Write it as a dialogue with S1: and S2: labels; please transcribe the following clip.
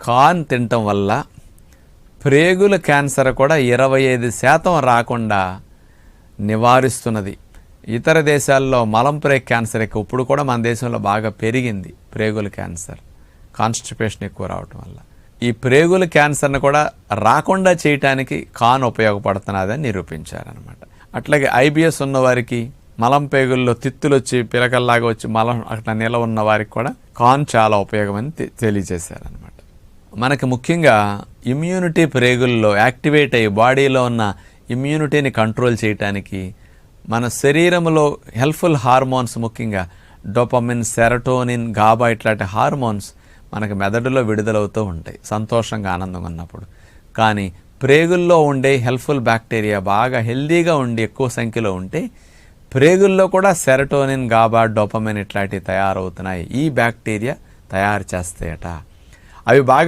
S1: Corn తినటం వల్ల ప్రేగుల క్యాన్సర్ కూడా ఇరవై ఐదు శాతం రాకుండా నివారిస్తున్నది. ఇతర దేశాల్లో మలంప్రేగ్ క్యాన్సర్ ఎక్కువ. ఇప్పుడు కూడా మన దేశంలో బాగా పెరిగింది ప్రేగుల క్యాన్సర్. కాన్స్టిపేషన్ ఎక్కువ రావటం వల్ల. ఈ ప్రేగుల క్యాన్సర్ను కూడా రాకుండా చేయటానికి కాన్ ఉపయోగపడుతున్నదని నిరూపించారనమాట అట్లాగే ఐబిఎస్ ఉన్నవారికి మలం పేగుల్లో తిత్తులు వచ్చి పిలకల్లాగా వచ్చి మలం అక్కడ నిల ఉన్న వారికి కూడా కాన్ చాలా ఉపయోగమని తెలియజేశారనమాట మనకి ముఖ్యంగా ఇమ్యూనిటీ ప్రేగుల్లో యాక్టివేట్ అయ్యి బాడీలో ఉన్న ఇమ్యూనిటీని కంట్రోల్ చేయటానికి మన శరీరంలో హెల్ప్ఫుల్ హార్మోన్స్ ముఖ్యంగా డోపమిన్ సెరటోనిన్ గాబా ఇట్లాంటి హార్మోన్స్ మనకి మెదడులో విడుదలవుతూ ఉంటాయి. సంతోషంగా ఆనందంగా ఉన్నప్పుడు. కానీ ప్రేగుల్లో ఉండే హెల్ప్ఫుల్ బ్యాక్టీరియా బాగా హెల్దీగా ఉండి ఎక్కువ సంఖ్యలో ఉంటే ప్రేగుల్లో కూడా సెరటోనిన్ గాబా డోపమిన్ ఇట్లాంటివి తయారవుతున్నాయి. ఈ బ్యాక్టీరియా తయారు చేస్తాయట. అవి బాగా